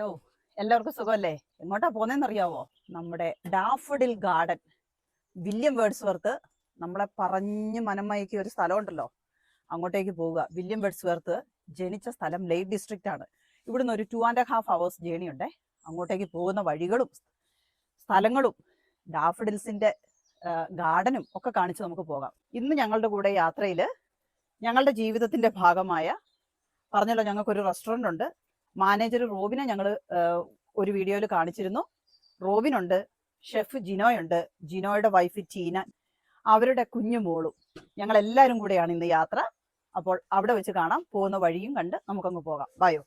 Hello എല്ലാവർക്കും സുഖമല്ലേ? എങ്ങോട്ടാ പോന്നേന്നറിയാവോ നമ്മുടെ ഡാഫഡിൽ ഗാർഡൻ. വില്യം വേർഡ്സ്വർത്ത് നമ്മളെ പറഞ്ഞ് മനമയക്കിയ ഒരു സ്ഥലമുണ്ടല്ലോ. അങ്ങോട്ടേക്ക് പോവുക. വില്യം വേർഡ്സ്വർത്ത് ജനിച്ച സ്ഥലം ലേറ്റ് ഡിസ്ട്രിക്റ്റ് ആണ്. ഇവിടുന്ന് ഒരു two and half hours journey ഉണ്ടേ. അങ്ങോട്ടേക്ക് പോകുന്ന വഴികളും സ്ഥലങ്ങളും ഡാഫഡിൽസിന്റെ ഗാർഡനും ഒക്കെ കാണിച്ച് നമുക്ക് പോകാം. ഇന്ന് ഞങ്ങളുടെ കൂടെ യാത്രയിൽ ഞങ്ങളുടെ ജീവിതത്തിന്റെ ഭാഗമായ പറഞ്ഞല്ലോ ഞങ്ങൾക്കൊരു റെസ്റ്റോറന്റ് ഉണ്ട്. മാനേജർ റോബിനെ ഞങ്ങൾ ഒരു വീഡിയോയിൽ കാണിച്ചിരുന്നു. റോബിനുണ്ട് ഷെഫ് ജിനോയുണ്ട് ജിനോയുടെ വൈഫ് ടീന അവരുടെ കുഞ്ഞു മോളും. ഞങ്ങൾ എല്ലാവരും കൂടെയാണ് ഇന്ന് യാത്ര. അപ്പോൾ അവിടെ വെച്ച് കാണാം. പോകുന്ന വഴിയും കണ്ട് നമുക്കങ്ങ് പോകാം. ബായോ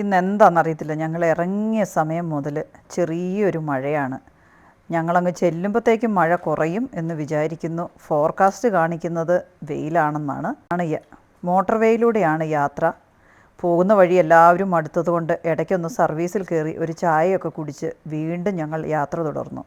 ഇന്ന് എന്താണെന്നറിയത്തില്ല ഞങ്ങൾ ഇറങ്ങിയ സമയം മുതൽ ചെറിയൊരു മഴയാണ്. ഞങ്ങളങ്ങ് ചെല്ലുമ്പോഴത്തേക്കും മഴ കുറയും എന്ന് വിചാരിക്കുന്നു. ഫോർകാസ്റ്റ് കാണിക്കുന്നത് വെയിലാണെന്നാണ്. ആണ് മോട്ടോർ വേയിലൂടെയാണ് യാത്ര. പോകുന്ന വഴി എല്ലാവരും മടുത്തതുകൊണ്ട് ഇടയ്ക്കൊന്ന് സർവീസിൽ കയറി ഒരു ചായയൊക്കെ കുടിച്ച് വീണ്ടും ഞങ്ങൾ യാത്ര തുടർന്നു.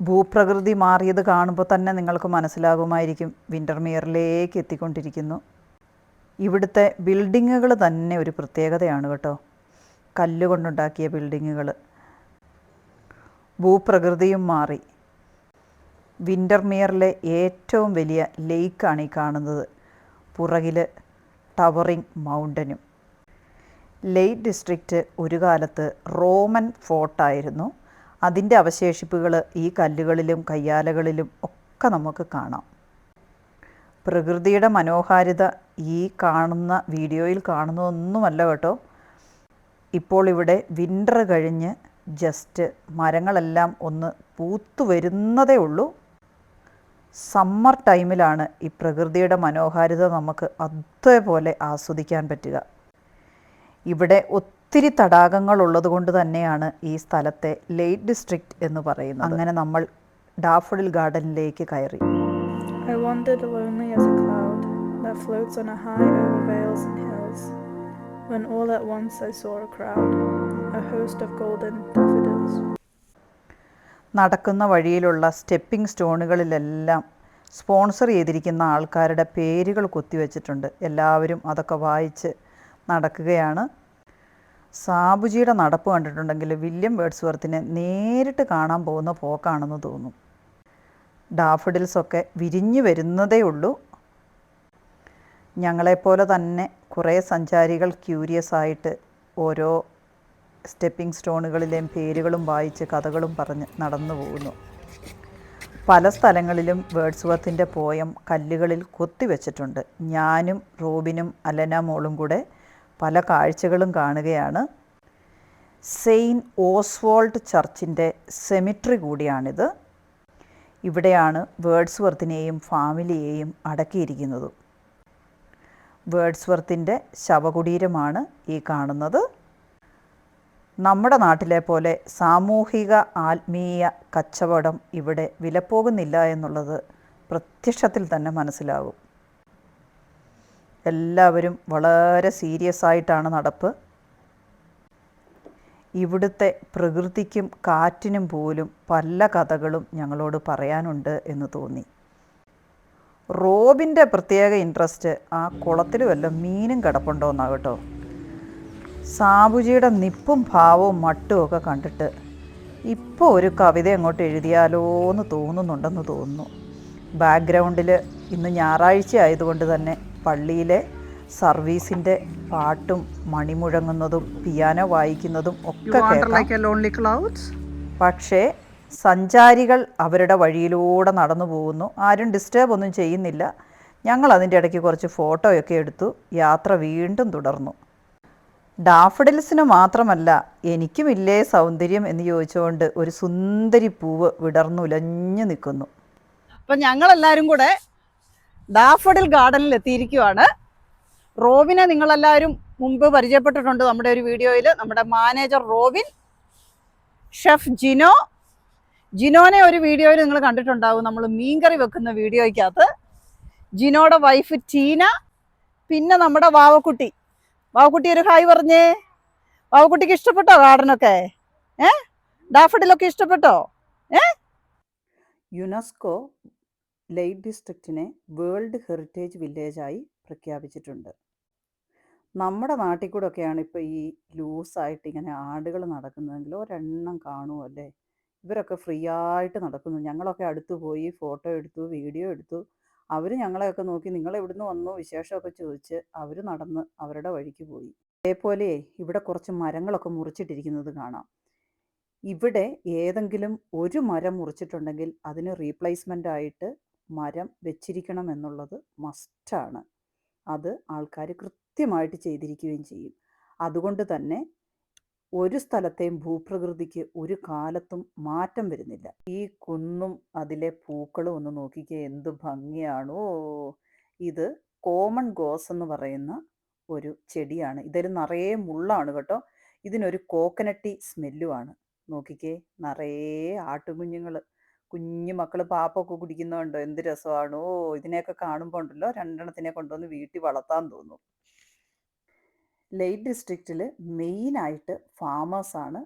ഭൂപ്രകൃതി മാറിയത് കാണുമ്പോൾ തന്നെ നിങ്ങൾക്ക് മനസ്സിലാകുമായിരിക്കും വിന്റർമിയറിലേക്ക് എത്തിക്കൊണ്ടിരിക്കുന്നു. ഇവിടുത്തെ ബിൽഡിങ്ങുകൾ തന്നെ ഒരു പ്രത്യേകതയാണ് കേട്ടോ. കല്ലുകൊണ്ടുണ്ടാക്കിയ ബിൽഡിങ്ങുകൾ. ഭൂപ്രകൃതിയും മാറി. വിന്റർമിയറിലെ ഏറ്റവും വലിയ ലേക്കാണ് ഈ കാണുന്നത്. പുറകിൽ ടവറിങ് മൗണ്ടനും. ലേറ്റ് ഡിസ്ട്രിക്റ്റ് ഒരു കാലത്ത് റോമൻ ഫോർട്ടായിരുന്നു. അതിന്റെ അവശേഷിപ്പുകൾ ഈ കല്ലുകളിലും കയ്യാലകളിലും ഒക്കെ നമുക്ക് കാണാം. പ്രകൃതിയുടെ മനോഹാരിത ഈ കാണുന്ന വീഡിയോയിൽ കാണുന്നതൊന്നുമല്ല കേട്ടോ. ഇപ്പോൾ ഇവിടെ വിന്റർ കഴിഞ്ഞ് ജസ്റ്റ് മരങ്ങളെല്ലാം ഒന്ന് പൂത്തു വരുന്നതേ ഉള്ളൂ. സമ്മർ ടൈമിലാണ് ഈ പ്രകൃതിയുടെ മനോഹാരിത നമുക്ക് അതേപോലെ ആസ്വദിക്കാൻ പറ്റുക. ഇവിടെ ഒത്തിരി തടാകങ്ങൾ ഉള്ളതുകൊണ്ട് തന്നെയാണ് ഈ സ്ഥലത്തെ ലേറ്റ് ഡിസ്ട്രിക്റ്റ് എന്ന് പറയുന്നത്. അങ്ങനെ നമ്മൾ ഡാഫഡിൽ ഗാർഡനിലേക്ക് കയറി. I wandered lonely as a cloud that floats on a high over vales and hills, when all at once I saw a crowd, a host of golden daffodils. നടക്കുന്ന വഴിയിലുള്ള stepping സ്റ്റോണുകളിലെല്ലാം sponsor ചെയ്തിരിക്കുന്ന ആൾക്കാരുടെ പേരുകൾ കൊത്തിവെച്ചിട്ടുണ്ട്. എല്ലാവരും അതൊക്കെ വായിച്ച് നടക്കുകയാണ്. സാബുജിയുടെ നടപ്പ് കണ്ടിട്ടുണ്ടെങ്കിൽ വില്യം വേഡ്സ്വർത്തിനെ നേരിട്ട് കാണാൻ പോകുന്ന പോക്കാണെന്ന് തോന്നും. ഡാഫഡിൽസൊക്കെ വിരിഞ്ഞു വരുന്നതേ ഉള്ളൂ. ഞങ്ങളെപ്പോലെ തന്നെ കുറേ സഞ്ചാരികൾ ക്യൂരിയസ് ആയിട്ട് ഓരോ സ്റ്റെപ്പിംഗ് സ്റ്റോണുകളിലെയും പേരുകളും വായിച്ച് കഥകളും പറഞ്ഞ് നടന്നു പോകുന്നു. പല സ്ഥലങ്ങളിലും വേർഡ്സ്വർത്തിന്റെ പോയം കല്ലുകളിൽ കൊത്തിവെച്ചിട്ടുണ്ട്. ഞാനും റോബിനും അലന മോളും കൂടെ പല കാഴ്ചകളും കാണുകയാണ്. സെയിന്റ് ഓസ്വാൾഡ് ചർച്ചിന്റെ സെമിട്രി കൂടിയാണിത്. ഇവിടെയാണ് വേർഡ്സ്വർത്തിനെയും ഫാമിലിയെയും അടക്കിയിരിക്കുന്നത്. വേർഡ്സ്വർത്തിന്റെ ശവകുടീരമാണ് ഈ കാണുന്നത്. നമ്മുടെ നാട്ടിലെ പോലെ സാമൂഹിക ആത്മീയ കച്ചവടം ഇവിടെ വിലപ്പോകുന്നില്ല എന്നുള്ളത് പ്രത്യക്ഷത്തിൽ തന്നെ മനസ്സിലാകും. എല്ലാവരും വളരെ സീരിയസ് ആയിട്ടാണ് നടപ്പ്. ഇവിടുത്തെ പ്രകൃതിക്കും കാറ്റിനും പോലും പല കഥകളും ഞങ്ങളോട് പറയാനുണ്ട് എന്ന് തോന്നി. റോബിന്റെ പ്രത്യേക ഇൻട്രസ്റ്റ് ആ കുളത്തിൽ വല്ല മീനും കിടപ്പുണ്ടോ എന്നാണ് കേട്ടോ. സാബുജിയുടെ നിപ്പും ഭാവവും മട്ടും ഒക്കെ കണ്ടിട്ട് ഇപ്പോൾ ഒരു കവിത അങ്ങോട്ട് എഴുതിയാലോ എന്ന് തോന്നുന്നുണ്ടെന്ന് തോന്നുന്നു. ബാക്ക്ഗ്രൗണ്ടിൽ ഇന്ന് ഞായറാഴ്ച ആയതുകൊണ്ട് തന്നെ പള്ളിയിലെ സർവീസിന്റെ പാട്ടും മണിമുഴങ്ങുന്നതും പിയാനോ വായിക്കുന്നതും ഒക്കെ കേൾക്കാം. പക്ഷേ സഞ്ചാരികൾ അവരുടെ വഴിയിലൂടെ നടന്നു പോകുന്നു. ആരും ഡിസ്റ്റേബ് ഒന്നും ചെയ്യുന്നില്ല. ഞങ്ങൾ അതിന്റെ ഇടയ്ക്ക് കുറച്ച് ഫോട്ടോയൊക്കെ എടുത്തു. യാത്ര വീണ്ടും തുടർന്നു. ഡാഫഡിൽസിന് മാത്രമല്ല എനിക്കുമില്ലേ സൗന്ദര്യം എന്ന് ചോദിച്ചുകൊണ്ട് ഒരു സുന്ദരി പൂവ് വിടർന്നുലഞ്ഞു നിൽക്കുന്നു. അപ്പം ഞങ്ങളെല്ലാവരും കൂടെ ഡാഫഡിൽ ഗാർഡനിൽ എത്തിയിരിക്കുവാണ്. റോബിനെ നിങ്ങളെല്ലാവരും മുമ്പ് പരിചയപ്പെട്ടിട്ടുണ്ട് നമ്മുടെ ഒരു വീഡിയോയിൽ നമ്മുടെ മാനേജർ റോബിൻ ഷെഫ് ജിനോ. ജിനോനെ ഒരു വീഡിയോയിൽ നിങ്ങൾ കണ്ടിട്ടുണ്ടാവും. നമ്മൾ മീൻകറി വെക്കുന്ന വീഡിയോയ്ക്കകത്ത്. ജിനോയുടെ വൈഫ് ടീന പിന്നെ നമ്മുടെ വാവക്കുട്ടി. വാവക്കുട്ടി ഒരു ഹായ് പറഞ്ഞേ. വാവക്കുട്ടിക്ക് ഇഷ്ടപ്പെട്ടോ ഗാർഡനൊക്കെ? ഏ? ഡാഫഡിലൊക്കെ ഇഷ്ടപ്പെട്ടോ? യുനെസ്കോ ലൈറ്റ് ഡിസ്ട്രിക്റ്റിനെ വേൾഡ് ഹെറിറ്റേജ് വില്ലേജായി പ്രഖ്യാപിച്ചിട്ടുണ്ട്. നമ്മുടെ നാട്ടിൽ കൂടെ ഒക്കെയാണ് ഇപ്പോൾ ഈ ലൂസായിട്ട് ഇങ്ങനെ ആടുകൾ നടക്കുന്നതെങ്കിൽ ഒരെണ്ണം കാണുമോ അല്ലേ? ഇവരൊക്കെ ഫ്രീ ആയിട്ട് നടക്കുന്നു. ഞങ്ങളൊക്കെ അടുത്ത് പോയി ഫോട്ടോ എടുത്തു വീഡിയോ എടുത്തു. അവർ ഞങ്ങളെയൊക്കെ നോക്കി നിങ്ങൾ എവിടുന്ന് വന്നു വിശേഷമൊക്കെ ചോദിച്ച് അവർ നടന്ന് അവരുടെ വഴിക്ക് പോയി. അതേപോലെ ഇവിടെ കുറച്ച് മരങ്ങളൊക്കെ മുറിച്ചിട്ടിരിക്കുന്നത് കാണാം. ഇവിടെ ഏതെങ്കിലും ഒരു മരം മുറിച്ചിട്ടുണ്ടെങ്കിൽ അതിന് റീപ്ലേസ്മെന്റ് ആയിട്ട് മരം വെച്ചിരിക്കണം എന്നുള്ളത് മസ്റ്റാണ് അത് ആൾക്കാർ കൃത്യമായിട്ട് ചെയ്തിരിക്കുകയും ചെയ്യും. അതുകൊണ്ട് തന്നെ ഒരു സ്ഥലത്തെയും ഭൂപ്രകൃതിക്ക് ഒരു കാലത്തും മാറ്റം വരുന്നില്ല. ഈ കുന്നും അതിലെ പൂക്കളും ഒന്ന് നോക്കിക്കേ എന്ത് ഭംഗിയാണോ. ഇത് കോമൺ ഗോസ് എന്ന് പറയുന്ന ഒരു ചെടിയാണ്. ഇതിൽ നിറയെ മുള്ളാണ് കേട്ടോ. ഇതിനൊരു കോക്കനട്ടി സ്മെല്ലുമാണ് നോക്കിക്കേ നിറയെ ആട്ടുകുഞ്ഞുങ്ങൾ കുഞ്ഞു മക്കൾ പാപ്പൊക്കെ കുടിക്കുന്നുണ്ടോ? എന്ത് രസമാണോ? ഇതിനെയൊക്കെ കാണുമ്പോൾ ഉണ്ടല്ലോ. രണ്ടെണ്ണത്തിനെ കൊണ്ടുവന്ന് വീട്ടിൽ വളർത്താൻ തോന്നും. ലേറ്റ് ഡിസ്ട്രിക്റ്റിൽ മെയിനായിട്ട് ഫാമേഴ്സാണ്.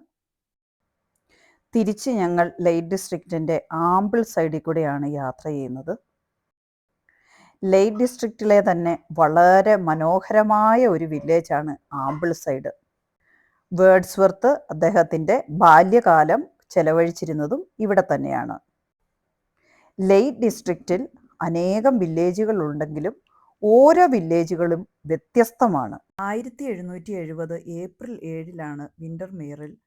തിരിച്ച് ഞങ്ങൾ ലേറ്റ് ഡിസ്ട്രിക്റ്റിന്റെ ആമ്പിൾ സൈഡിൽ കൂടെയാണ് യാത്ര ചെയ്യുന്നത്. ലേറ്റ് ഡിസ്ട്രിക്റ്റിലെ തന്നെ വളരെ മനോഹരമായ ഒരു വില്ലേജാണ് ആമ്പിൾ സൈഡ്. വേർഡ്സ്വർത്ത് അദ്ദേഹത്തിന്റെ ബാല്യകാലം ചെലവഴിച്ചിരുന്നതും ഇവിടെ തന്നെയാണ്. ലേറ്റ് ഡിസ്ട്രിക്റ്റിൽ അനേകം വില്ലേജുകൾ ഉണ്ടെങ്കിലും ഓരോ വില്ലേജുകളും വ്യത്യസ്തമാണ്. ആയിരത്തി എഴുന്നൂറ്റി എഴുപത് ഏപ്രിൽ ഏഴിലാണ് വിന്റർമെയറിൽ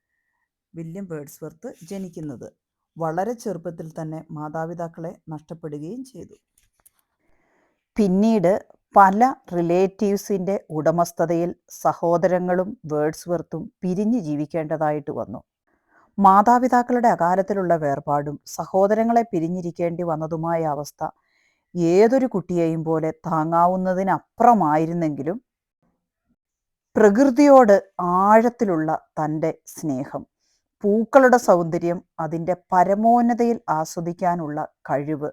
വില്യം ബേഡ്സ്വർത്ത് ജനിക്കുന്നത്. വളരെ ചെറുപ്പത്തിൽ തന്നെ മാതാപിതാക്കളെ നഷ്ടപ്പെടുകയും ചെയ്തു. പിന്നീട് പല റിലേറ്റീവ്സിന്റെ ഉടമസ്ഥതയിൽ സഹോദരങ്ങളും വേഡ്സ്വർത്തും പിരിഞ്ഞു ജീവിക്കേണ്ടതായിട്ട് വന്നു. മാതാപിതാക്കളുടെ അകാലത്തിലുള്ള വേർപാടും സഹോദരങ്ങളെ പിരിഞ്ഞിരിക്കേണ്ടി വന്നതുമായ അവസ്ഥ ഏതൊരു കുട്ടിയെയും പോലെ താങ്ങാവുന്നതിനപ്പുറമായിരുന്നെങ്കിലും പ്രകൃതിയോട് ആഴത്തിലുള്ള തന്റെ സ്നേഹം പൂക്കളുടെ സൗന്ദര്യം അതിന്റെ പരമോന്നതയിൽ ആസ്വദിക്കാനുള്ള കഴിവ്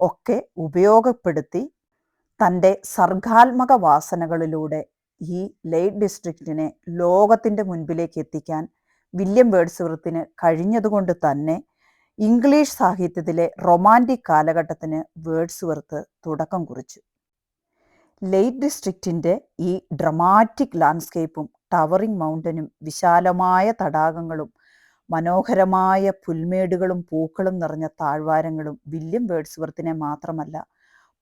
ഒക്കെ ഉപയോഗപ്പെടുത്തി തന്റെ സർഗാത്മക വാസനകളിലൂടെ ഈ ലേറ്റ് ഡിസ്ട്രിക്റ്റിനെ ലോകത്തിന്റെ മുൻപിലേക്ക് എത്തിക്കാൻ വില്യം വേർഡ്സ്വർത്തിന് കഴിഞ്ഞതുകൊണ്ട് തന്നെ ഇംഗ്ലീഷ് സാഹിത്യത്തിലെ റൊമാന്റിക് കാലഘട്ടത്തിന് വേർഡ്സ്വർത്ത് തുടക്കം കുറിച്ചു. ലേറ്റ് ഡിസ്ട്രിക്റ്റിന്റെ ഈ ഡ്രമാറ്റിക് ലാൻഡ്സ്കേപ്പും ടവറിംഗ് മൗണ്ടനും വിശാലമായ തടാകങ്ങളും മനോഹരമായ പുൽമേടുകളും പൂക്കളും നിറഞ്ഞ താഴ്വാരങ്ങളും വില്യം വേർഡ്സ്വർത്തിനെ മാത്രമല്ല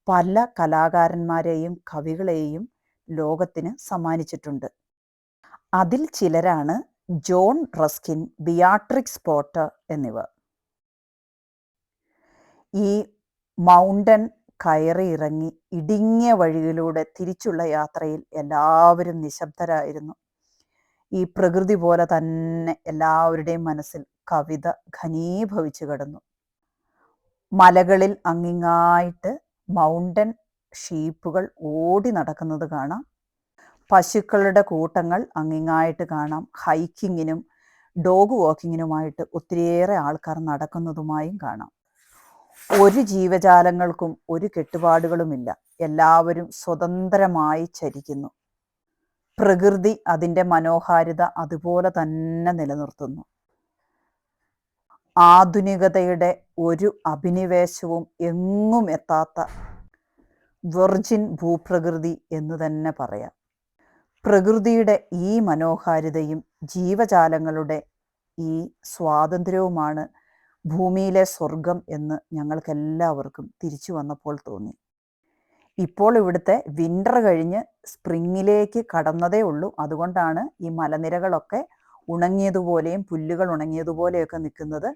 പല കലാകാരന്മാരെയും കവികളെയും ലോകത്തിന് സമ്മാനിച്ചിട്ടുണ്ട്. അതിൽ ചിലരാണ് ജോൺ റസ്കിൻ ബിയാട്രിക്സ് പോട്ടർ എന്നിവർ. ഈ മൗണ്ടൻ കയറി ഇറങ്ങി ഇടുങ്ങിയ വഴിയിലൂടെ തിരിച്ചുള്ള യാത്രയിൽ എല്ലാവരും നിശബ്ദരായിരുന്നു. ഈ പ്രകൃതി പോലെ തന്നെ എല്ലാവരുടെയും മനസ്സിൽ കവിത ഘനീഭവിച്ചു കിടന്നു. മലകളിൽ അങ്ങിങ്ങായിട്ട് മൗണ്ടൻ ഷീപ്പുകൾ ഓടി നടക്കുന്നത് കാണാം. പശുക്കളുടെ കൂട്ടങ്ങൾ അങ്ങിങ്ങായിട്ട് കാണാം. ഹൈക്കിങ്ങിനും ഡോഗ് വാക്കിങ്ങിനുമായിട്ട് ഒത്തിരിയേറെ ആൾക്കാർ നടക്കുന്നതുമായും കാണാം. ഒരു ജീവജാലങ്ങൾക്കും ഒരു കെട്ടുപാടുകളുമില്ല. എല്ലാവരും സ്വതന്ത്രമായി ചരിക്കുന്നു. പ്രകൃതി അതിന്റെ മനോഹാരിത അതുപോലെ തന്നെ നിലനിർത്തുന്നു. ആധുനികതയുടെ ഒരു അഭിനിവേശവും എങ്ങും എത്താത്ത വെർജിൻ ഭൂപ്രകൃതി എന്ന് തന്നെ പറയാം. പ്രകൃതിയുടെ ഈ മനോഹാരിതയും ജീവജാലങ്ങളുടെ ഈ സ്വാതന്ത്ര്യവുമാണ് ഭൂമിയിലെ സ്വർഗം എന്ന് ഞങ്ങൾക്കെല്ലാവർക്കും തിരിച്ചു വന്നപ്പോൾ തോന്നി. ഇപ്പോൾ ഇവിടുത്തെ വിന്റർ കഴിഞ്ഞ് സ്പ്രിങ്ങിലേക്ക് കടന്നതേ ഉള്ളൂ. അതുകൊണ്ടാണ് ഈ മലനിരകളൊക്കെ ഉണങ്ങിയതുപോലെയും പുല്ലുകൾ ഉണങ്ങിയതുപോലെയൊക്കെ നിൽക്കുന്നത്.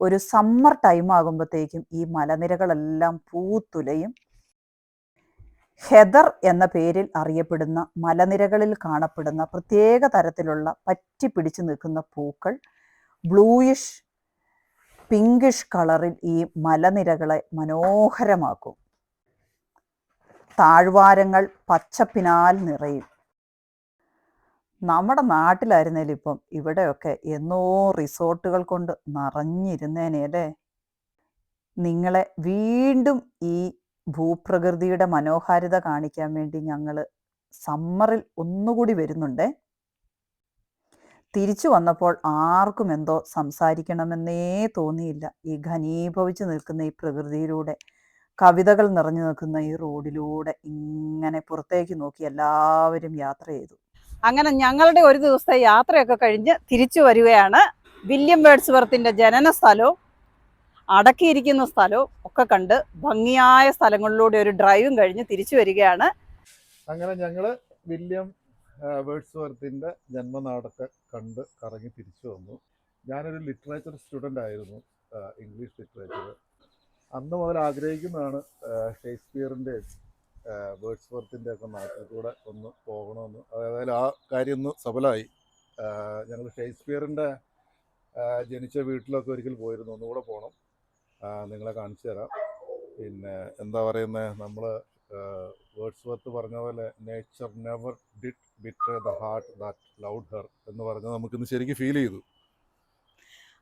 ഒരു സമ്മർ ടൈം ആകുമ്പോഴത്തേക്കും ഈ മലനിരകളെല്ലാം പൂത്തുലയും ഹെദർ എന്ന പേരിൽ അറിയപ്പെടുന്ന മലനിരകളിൽ കാണപ്പെടുന്ന പ്രത്യേക തരത്തിലുള്ള പറ്റി പിടിച്ചു നിൽക്കുന്ന പൂക്കൾ ബ്ലൂയിഷ് പിങ്കിഷ് കളറിൽ ഈ മലനിരകളെ മനോഹരമാക്കും. താഴ്വാരങ്ങൾ പച്ചപ്പിനാൽ നിറയും. നമ്മുടെ നാട്ടിലായിരുന്നാലും ഇപ്പം ഇവിടെയൊക്കെ എന്നോ റിസോർട്ടുകൾ കൊണ്ട് നിറഞ്ഞിരുന്നേനെ അല്ലേ? നിങ്ങളെ വീണ്ടും ഈ ഭൂപ്രകൃതിയുടെ മനോഹാരിത കാണിക്കാൻ വേണ്ടി ഞങ്ങൾ സമ്മറിൽ ഒന്നുകൂടി വരുന്നുണ്ട്. തിരിച്ചു വന്നപ്പോൾ ആർക്കും എന്തോ സംസാരിക്കണമെന്നേ തോന്നിയില്ല. ഈ ഘനീഭവിച്ചു നിൽക്കുന്ന ഈ പ്രകൃതിയിലൂടെ കവിതകൾ നിറഞ്ഞു നിൽക്കുന്ന ഈ റോഡിലൂടെ ഇങ്ങനെ പുറത്തേക്ക് നോക്കി എല്ലാവരും യാത്ര ചെയ്തു. അങ്ങനെ ഞങ്ങളുടെ ഒരു ദിവസത്തെ യാത്രയൊക്കെ കഴിഞ്ഞ് തിരിച്ചു വരികയാണ് വില്യം വേഡ്സ്വർത്തിന്റെ ജനന സ്ഥലവും അടക്കിയിരിക്കുന്ന സ്ഥലവും ഒക്കെ കണ്ട് ഭംഗിയായ സ്ഥലങ്ങളിലൂടെ ഒരു ഡ്രൈവും കഴിഞ്ഞ് തിരിച്ചു വരികയാണ്. അങ്ങനെ ഞങ്ങൾ വില്യം വേർഡ്സ്വർത്തിന്റെ ജന്മനാടൊക്കെ കണ്ട് കറങ്ങി തിരിച്ചു വന്നു. ഞാനൊരു ലിറ്ററേച്ചർ സ്റ്റുഡന്റ് ആയിരുന്നു ഇംഗ്ലീഷ് ലിറ്ററേച്ചർ. അന്ന് മുതൽ ആഗ്രഹിക്കുന്നതാണ് ആ, ഷേക്സ്പിയറിന്റെ വേർഡ്സ്വർത്തിന്റെ ഒക്കെ നാട്ടിൽ കൂടെ ഒന്ന് പോകണമെന്ന്. അതായത് ആ കാര്യം ഒന്ന് സഫലമായി. ഞങ്ങൾ ഷേക്സ്പിയറിന്റെ ജനിച്ച വീട്ടിലൊക്കെ ഒരിക്കൽ പോയിരുന്നു ഒന്നുകൂടെ പോകണം നിങ്ങളെ കാണിച്ചു തരാം. പിന്നെ എന്താ പറയുന്നത് നമ്മൾ വേർഡ്സ് വർത്ത് പറഞ്ഞ പോലെ nature never did bit the heart that loved her എന്ന് പറഞ്ഞ് നമുക്കിന്ന് ശരിക്കും ഫീൽ ചെയ്തു.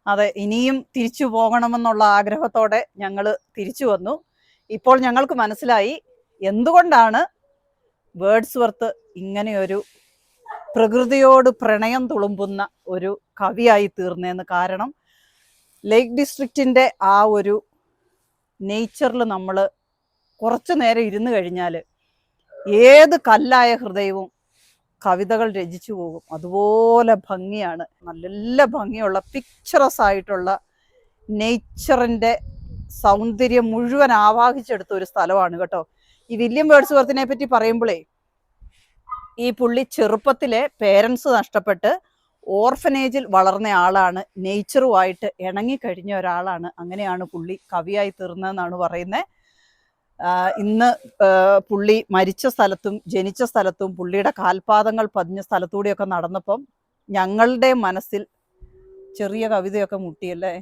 അതെ ഇനിയും തിരിച്ചു പോകണമെന്നുള്ള ആഗ്രഹത്തോടെ ഞങ്ങൾ തിരിച്ചു വന്നു. ഇപ്പോൾ ഞങ്ങൾക്ക് മനസ്സിലായി എന്തുകൊണ്ടാണ് വേർഡ്സ് വർത്ത് ഇങ്ങനെയൊരു പ്രകൃതിയോട് പ്രണയം തുളുമ്പുന്ന ഒരു കവിയായി തീർന്നതെന്ന് കാരണം ലേക്ക് ഡിസ്ട്രിക്റ്റിന്റെ ആ ഒരു നേച്ചറിൽ നമ്മൾ കുറച്ച് നേരം ഇരുന്ന് കഴിഞ്ഞാൽ ഏത് കല്ലായ ഹൃദയവും കവിതകൾ രചിച്ചു പോകും. അതുപോലെ ഭംഗിയാണ്. നല്ല ഭംഗിയുള്ള പിക്ചറസ് ആയിട്ടുള്ള നേച്ചറിന്റെ സൗന്ദര്യം മുഴുവൻ ആവാഹിച്ചെടുത്ത ഒരു സ്ഥലമാണ് കേട്ടോ. ഈ വില്യം വേർഡ്സ്വർത്തിനെ പറ്റി പറയുമ്പോഴേ ഈ പുള്ളി ചെറുപ്പത്തിലെ പേരൻസ് നഷ്ടപ്പെട്ട് ഓർഫനേജിൽ വളർന്ന ആളാണ് നേച്ചറുമായിട്ട് ഇണങ്ങിക്കഴിഞ്ഞ ഒരാളാണ്. അങ്ങനെയാണ് പുള്ളി കവിയായി തീർന്നതെന്നാണ് പറയുന്നത്. ഇന്ന് പുള്ളി മരിച്ച സ്ഥലത്തും ജനിച്ച സ്ഥലത്തും പുള്ളിയുടെ കാൽപാദങ്ങൾ പതിഞ്ഞ സ്ഥലത്തൂടെയൊക്കെ നടന്നപ്പം ഞങ്ങളുടെ മനസ്സിൽ ചെറിയ കവിതയൊക്കെ മുട്ടിയല്ലേ?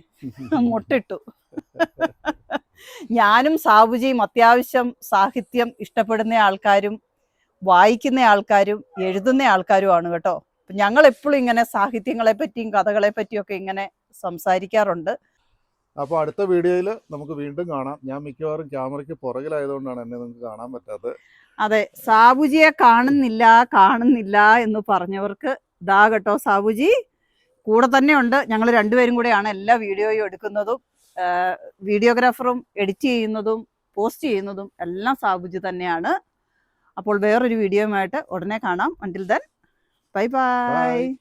മുട്ടിട്ടു. ഞാനും സാബുജിയും അത്യാവശ്യം സാഹിത്യം ഇഷ്ടപ്പെടുന്ന ആൾക്കാരും വായിക്കുന്ന ആൾക്കാരും എഴുതുന്ന ആൾക്കാരുമാണ് കേട്ടോ. ഞങ്ങൾ എപ്പോഴും ഇങ്ങനെ സാഹിത്യങ്ങളെ പറ്റിയും കഥകളെ പറ്റിയൊക്കെ ഇങ്ങനെ സംസാരിക്കാറുണ്ട്. അപ്പോൾ അടുത്ത വീഡിയോയിൽ നമുക്ക് വീണ്ടും കാണാം. ഞാൻ മിക്കവാറും ക്യാമറയ്ക്ക് പുറകിലായതുകൊണ്ടാണ് എന്നെ നിങ്ങൾക്ക് കാണാൻ പറ്റാത്തത്. അതെ സാബുജിയെ കാണുന്നില്ല കാണുന്നില്ല എന്ന് പറഞ്ഞവർക്ക് ഇതാ കേട്ടോ സാബുജി. കൂടെ തന്നെ ഉണ്ട്. ഞങ്ങൾ രണ്ടുപേരും കൂടെയാണ് എല്ലാ വീഡിയോയും എടുക്കുന്നതും വീഡിയോഗ്രാഫറും എഡിറ്റ് ചെയ്യുന്നതും പോസ്റ്റ് ചെയ്യുന്നതും എല്ലാം സാബുജി തന്നെയാണ്. അപ്പോൾ വേറൊരു വീഡിയോയുമായിട്ട് ഉടനെ കാണാം. Until then 拜拜。